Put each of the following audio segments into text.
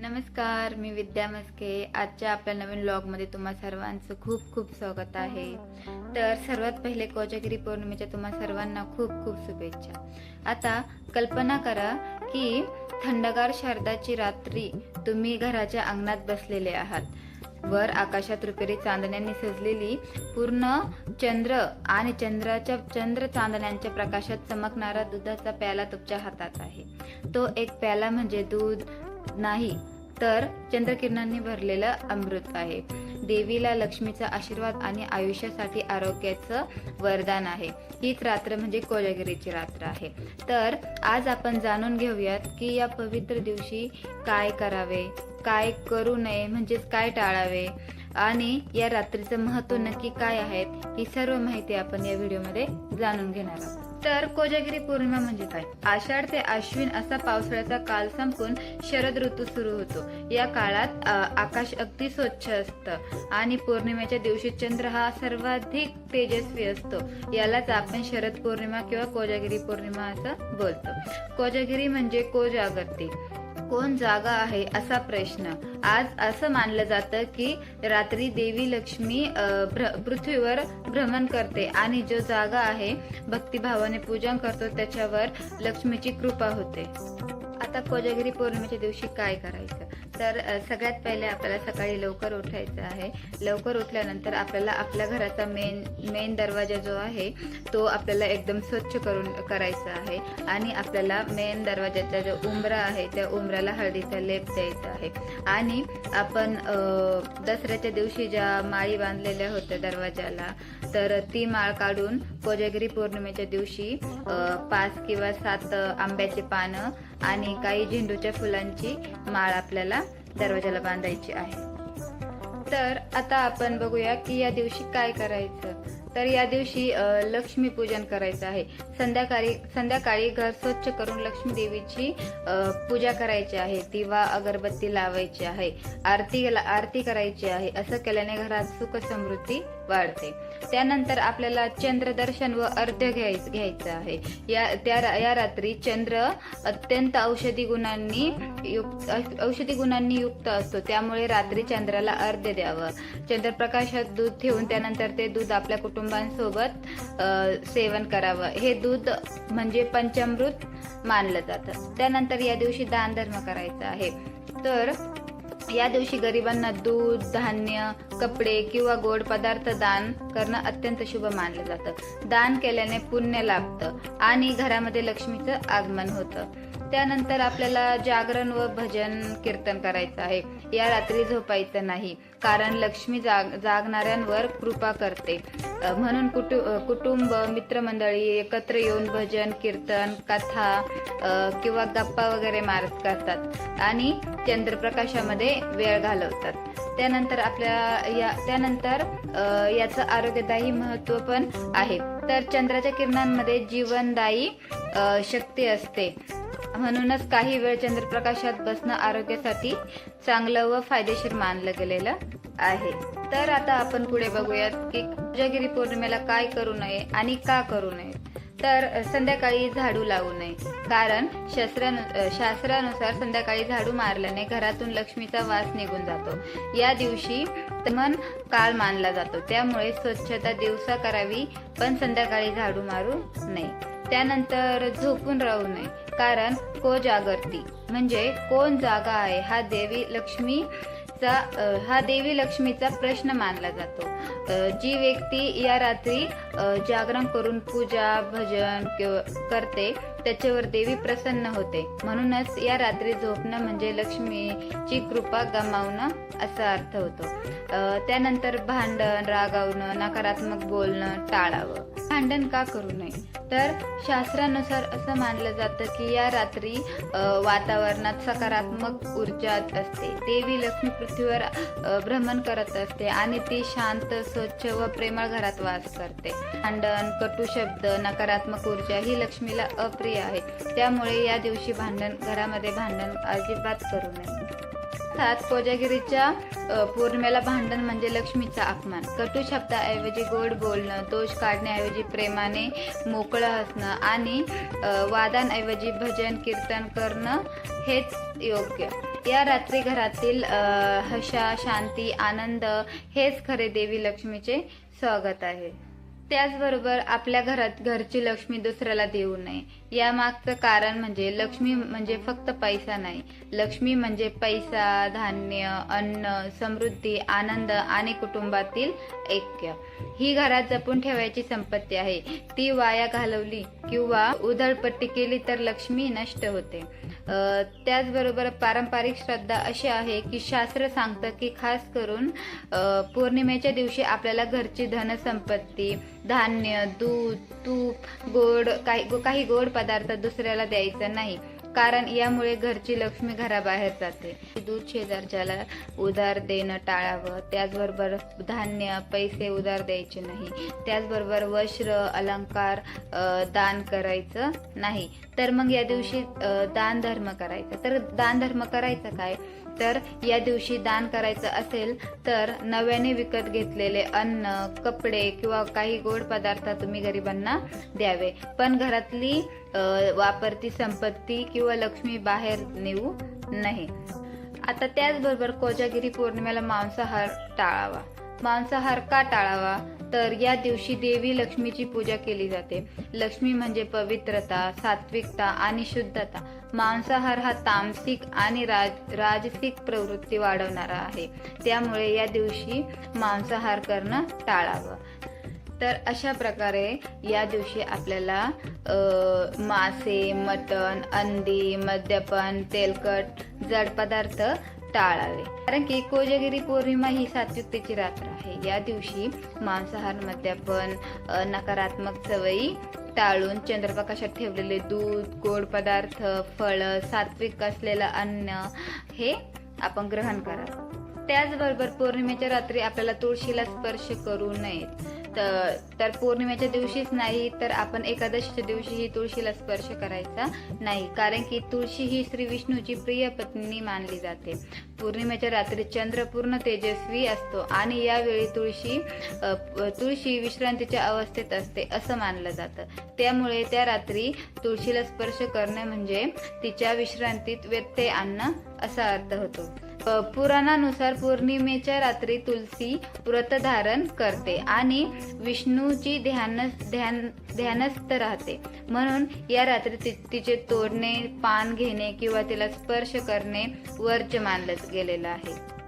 नमस्कार मी विद्या मस्के आजच्या आपल्या नवीन ब्लॉगमध्ये तुम्हा सर्वांचं खूप खूप स्वागत आहे. तर सर्वात पहिले कोजागिरी पौर्णिमेच्या तुम्हा सर्वांना खूप खूप शुभेच्छा. आता कल्पना करा की थंडगार शारदाची रात्री तुम्ही घराच्या अंगणात बसलेले आहात. वर आकाशात रुपेरी चांदण्यांनी सजलेली पूर्ण चंद्र आणि चंद्राच्या चंद्र चांदण्यांच्या प्रकाशात चमकणारा दुधाचा प्याला तुमच्या हातात आहे. तो एक प्याला म्हणजे दूध नाही तर चंद्रकिरणांनी भरलेलं अमृत आहे. देवीला लक्ष्मीचा आशीर्वाद आणि आयुष्यासाठी आरोग्याचं वरदान आहे. हीच रात्र म्हणजे कोजागिरीची रात्र आहे. तर आज आपण जाणून घेऊयात की या पवित्र दिवशी काय करावे काय करू नये म्हणजेच काय टाळावे आणि या रात्रीचं महत्त्व नक्की काय आहे ही सर्व माहिती आपण या व्हिडिओमध्ये जाणून घेणार आहोत. तर कोजागिरी पौर्णिमा म्हणजे काय? आषाढ ते अश्विन असा पावसाळ्याचा काल संपून शरद ऋतू सुरू होतो. या काळात आकाश अगदी स्वच्छ असतं आणि पौर्णिमेच्या दिवशी चंद्र हा सर्वाधिक तेजस्वी असतो. यालाच आपण शरद पौर्णिमा किंवा कोजागिरी पौर्णिमा असं बोलतो. कोजागिरी म्हणजे कोजागरती. कोण जागा आहे असा प्रश्न. आज असं मानलं जातं की रात्री देवी लक्ष्मी भ्र- पृथ्वीवर भ्रमण करते आणि जो जागा आहे भक्तिभावाने पूजन करतो त्याच्यावर लक्ष्मीची कृपा होते. आता कोजागिरी पौर्णिमेच्या दिवशी काय करायचं? तर सगळ्यात पहिले आपल्याला सकाळी लवकर उठायचं आहे. लवकर उठल्यानंतर आपल्याला आपल्या घराचा मेन मेन दरवाजा जो आहे तो आपल्याला एकदम स्वच्छ करून करायचा आहे. आणि आपल्याला मेन दरवाजाचा जो उंबरा आहे त्या उंबऱ्याला हळदीचा लेप द्यायचा आहे. आणि आपण दसऱ्याच्या दिवशी ज्या माळी बांधलेल्या होत्या दरवाजाला तर ती माळ काढून कोजागिरी पौर्णिमेच्या दिवशी पाच किंवा सात आंब्याचे आंब्याची पानं आणि काही झेंडूच्या फुलांची माळ आपल्याला दरवाजाला बांधायची आहे. तर आता आपण बघूया की या दिवशी काय करायचं. तर या दिवशी लक्ष्मी पूजन करायचं आहे. संध्याकाळी संध्याकाळी घर स्वच्छ करून लक्ष्मी देवीची पूजा करायची आहे. दिवा अगरबत्ती लावायची आहे. आरती आरती करायची आहे. असं केल्याने घरात सुख समृद्धी वाढते. त्यानंतर आपल्याला चंद्रदर्शन व अर्ध्य घ्यायचं घ्यायचं आहे. या त्या या रात्री चंद्र अत्यंत औषधी गुणांनी युक्त औषधी गुणांनी युक्त असतो. त्यामुळे रात्री चंद्राला अर्ध्य द्यावं. चंद्रप्रकाशात दूध ठेवून त्यानंतर ते दूध आपल्या कुटुंबांसोबत सेवन करावं. हे दूध म्हणजे पंचामृत मानलं जातं. त्यानंतर या दिवशी दान धर्म करायचा आहे. तर या दिवशी गरिबांना दूध धान्य कपडे किंवा गोड पदार्थ दान करणं अत्यंत शुभ मानलं जातं. दान केल्याने पुण्य लाभतं आणि घरामध्ये लक्ष्मीचं आगमन होतं. त्यानंतर आपल्याला जागरण व भजन कीर्तन करायचं आहे. या रात्री झोपायचं नाही कारण लक्ष्मी जाग जागणाऱ्यांवर कृपा करते. म्हणून कुटु कुटुंब मित्रमंडळी एकत्र येऊन भजन कीर्तन कथा किंवा गप्पा वगैरे मारत करतात आणि चंद्रप्रकाशामध्ये वेळ घालवतात. त्यानंतर आपल्या या त्यानंतर याचं आरोग्यदायी महत्त्व पण आहे. तर चंद्राच्या किरणांमध्ये जीवनदायी शक्ती असते. म्हणूनच काही वेळ चंद्रप्रकाशात बसणं आरोग्यासाठी चांगलं व फायदेशीर मानलं गेलेलं आहे. तर आता आपण पुढे बघूयात की कोजागिरी पौर्णिमेला काय करू नये आणि का करू नये. तर संध्याकाळी झाडू लावू नये. कारण शास्त्रानु शास्त्रानुसार संध्याकाळी झाडू मारल्याने घरातून लक्ष्मीचा वास निघून जातो. या दिवशी मन काळ मानला जातो. त्यामुळे स्वच्छता दिवसा करावी पण संध्याकाळी झाडू मारू नये. त्यानंतर झोपून राहू नये. कारण को जागरती म्हणजे कोण जागा आहे हा देवी लक्ष्मीचा चा हा देवी लक्ष्मीचा प्रश्न मानला जातो. जी व्यक्ती या रात्री जागरण करून पूजा भजन किंवा करते त्याच्यावर देवी प्रसन्न होते. म्हणूनच या रात्री झोपणं म्हणजे लक्ष्मीची कृपा गमावणं असा अर्थ होतो. त्यानंतर भांडण रागावणं नकारात्मक बोलणं टाळावं. भांडण का करू नये? तर शास्त्रानुसार असं मानलं जातं की या रात्री वातावरणात सकारात्मक ऊर्जा असते. देवी लक्ष्मी पृथ्वीवर भ्रमण करत असते आणि ती शांत स्वच्छ व प्रेमळ घरात वास करते. भांडण कटू शब्द नकारात्मक ऊर्जा ही लक्ष्मीला अप्रिय आहे. त्यामुळे या दिवशी भांडण घरामध्ये भांडण अजिबात करू नये. अर्थात कोजागिरीच्या पौर्णिमेला भांडण म्हणजे लक्ष्मीचा अपमान. कटू शब्दाऐवजी गोड बोलणं दोष काढण्याऐवजी प्रेमाने मोकळं असणं आणि वादांऐवजी भजन कीर्तन करणं हेच योग्य. या रात्री घरातील हशा शांती आनंद हेच खरे देवी लक्ष्मीचे स्वागत आहे. त्याचबरोबर आपल्या घरात घरची लक्ष्मी दुसऱ्याला देऊ नये. यामागचं कारण म्हणजे लक्ष्मी म्हणजे फक्त पैसा नाही. लक्ष्मी म्हणजे पैसा धान्य अन्न समृद्धी आनंद आणि कुटुंबातील ऐक्य. ही घरात जपून ठेवायची संपत्ती आहे. ती वाया घालवली किंवा उधळपट्टी केली तर लक्ष्मी नष्ट होते. त्याचबरोबर पारंपरिक श्रद्धा अशी आहे की शास्त्र सांगतं की खास करून पौर्णिमेच्या दिवशी आपल्याला घरची धनसंपत्ती धान्य दूध तूप गोड काही काही गोड पदार्थ दुसऱ्याला द्यायचं नाही. कारण यामुळे घरची लक्ष्मी घराबाहेर जाते. दूध शेजारच्याला उधार देणं टाळावं त्याचबरोबर धान्य पैसे उधार द्यायचे नाही. त्याचबरोबर वस्त्र अलंकार दान करायचं नाही. तर मग या दिवशी दान धर्म करायचा. तर दान धर्म करायचं काय? तर या दिवशी दान करायचं असेल तर नव्याने विकत घेतलेले अन्न कपडे किंवा काही गोड पदार्थ तुम्ही गरिबांना द्यावे. पण घरातली वापरती संपत्ती किंवा लक्ष्मी बाहेर नेऊ नये. आता त्याचबरोबर कोजागिरी पौर्णिमेला मांसाहार टाळावा. मांसाहार का टाळावा? तर या दिवशी देवी लक्ष्मीची पूजा केली जाते. लक्ष्मी म्हणजे पवित्रता सात्विकता आणि शुद्धता. मांसाहार हा तामसिक आणि राज राजसिक प्रवृत्ती वाढवणारा आहे. त्यामुळे या दिवशी मांसाहार करणं टाळावं. तर अशा प्रकारे या दिवशी आपल्याला मासे मटण अंडी मद्यपान तेलकट जड पदार्थ टाळावे. कारण की कोजगिरी पौर्णिमा ही सात्विकतेची रात्र आहे. या दिवशी मांसाहार मद्यपान नकारात्मक सवयी टाळून चंद्रप्रकाशात ठेवलेले दूध गोड पदार्थ फळं सात्विक असलेलं अन्न हे आपण ग्रहण करावं त्याचबरोबर पौर्णिमेच्या रात्री आपल्याला तुळशीला स्पर्श करू नयेत. तर पौर्णिमेच्या दिवशीच नाही तर आपण एकादशीच्या दिवशीही तुळशीला स्पर्श करायचा नाही. कारण की तुळशी ही श्री विष्णूची प्रिय पत्नी मानली जाते. पौर्णिमेच्या रात्री चंद्र पूर्ण तेजस्वी असतो आणि यावेळी तुळशी तुळशी विश्रांतीच्या अवस्थेत असते असं मानलं जातं. त्यामुळे त्या रात्री तुळशीला स्पर्श करणे म्हणजे तिच्या विश्रांतीत व्यत्यय आणणं असा अर्थ होतो. पुराणानुसार पौर्णिमेच्या रात्री तुलसी व्रत धारण करते आणि विष्णूची ध्यान ध्यान ध्यानस्थ राहते. म्हणून या रात्री ति- तिचे तोडणे पान घेणे किंवा तिला स्पर्श करणे वर्ज मानलं गेलेलं आहे.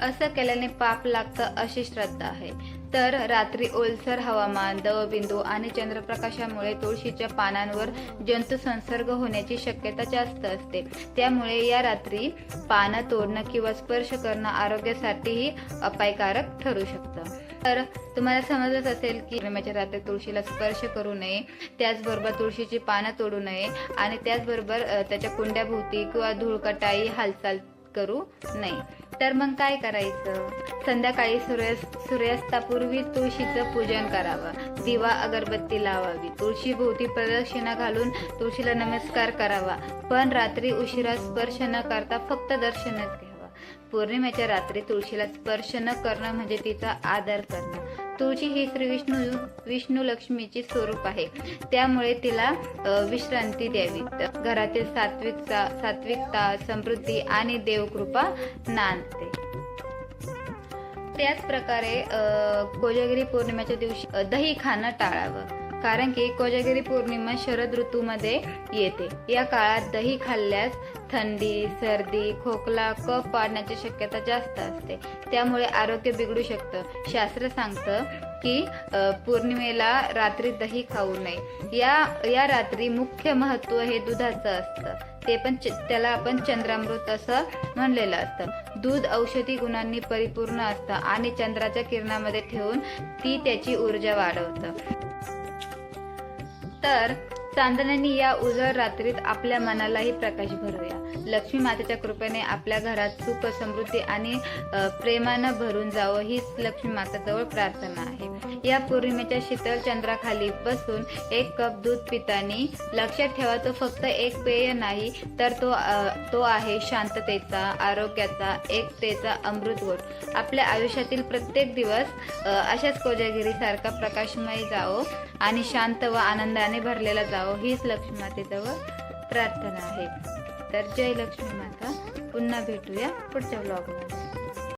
असं केल्याने पाप लागतं अशी श्रद्धा आहे. तर रात्री ओलसर हवामान दवबिंदू आणि चंद्रप्रकाशामुळे तुळशीच्या पानांवर जंतुसंसर्ग होण्याची शक्यता जास्त असते. त्यामुळे या रात्री पानं तोडणं किंवा स्पर्श करणं आरोग्यासाठीही अपायकारक ठरू शकतं. तर तुम्हाला समजत असेल की विम्याच्या रात्री तुळशीला स्पर्श करू नये त्याचबरोबर तुळशीची पानं तोडू नये आणि त्याचबरोबर त्याच्या कुंड्याभोवती किंवा धुळकटाई हालचाल करू नये. तर मग काय करायचं? संध्याकाळी सूर्य सूर्यास्तापूर्वी तुळशीचं पूजन करावं. दिवा अगरबत्ती लावावी. तुळशी भोवती प्रदक्षिणा घालून तुळशीला नमस्कार करावा. पण रात्री उशिरा स्पर्श न करता फक्त दर्शनच घ्यावं. पौर्णिमेच्या रात्री तुळशीला स्पर्श न करणं म्हणजे तिचा आदर करणं. तुळशी ही श्री विष्णू विष्णू लक्ष्मीची स्वरूप आहे. त्यामुळे तिला विश्रांती द्यावी. घरातील सात्विकता सात्विकता समृद्धी आणि देवकृपा नांदते. त्याच प्रकारे कोजागिरी पौर्णिमेच्या दिवशी दही खाणं टाळावं. कारण की कोजागिरी पौर्णिमा शरद ऋतूमध्ये येते. या काळात दही खाल्ल्यास थंडी सर्दी खोकला कफ पाडण्याची शक्यता जास्त असते. त्यामुळे आरोग्य बिघडू शकतं. शास्त्र सांगतं की पौर्णिमेला रात्री दही खाऊ नये. या या रात्री मुख्य महत्त्व हे दुधाचं असतं. ते पण च- त्याला आपण चंद्रामृत असं म्हणलेलं असतं. दूध औषधी गुणांनी परिपूर्ण असतं आणि चंद्राच्या किरणामध्ये ठेवून ती त्याची ऊर्जा वाढवतं. तर चांदण्यानी या उजळ रात्रीत आपल्या मनालाही प्रकाश भरूया लक्ष्मी मातेच्या कृपेने आपल्या घरात सुख समृद्धी आणि प्रेमानं भरून जावं हीच लक्ष्मी माताजवळ प्रार्थना आहे. या पौर्णिमेच्या शीतल चंद्राखाली बसून एक कप दूध पितानी लक्षात ठेवा तो फक्त एक पेय नाही तर तो तो आहे शांततेचा आरोग्याचा एकतेचा अमृत आपल्या आयुष्यातील प्रत्येक दिवस अशाच कोजागिरीसारखा प्रकाशमय जावो आणि शांत व आनंदाने भरलेला जावो हीच लक्ष्मी मातेजवळ प्रार्थना आहे. तर जय लक्ष्मी माता पुन्हा भेटूया पुढच्या ब्लॉगमध्ये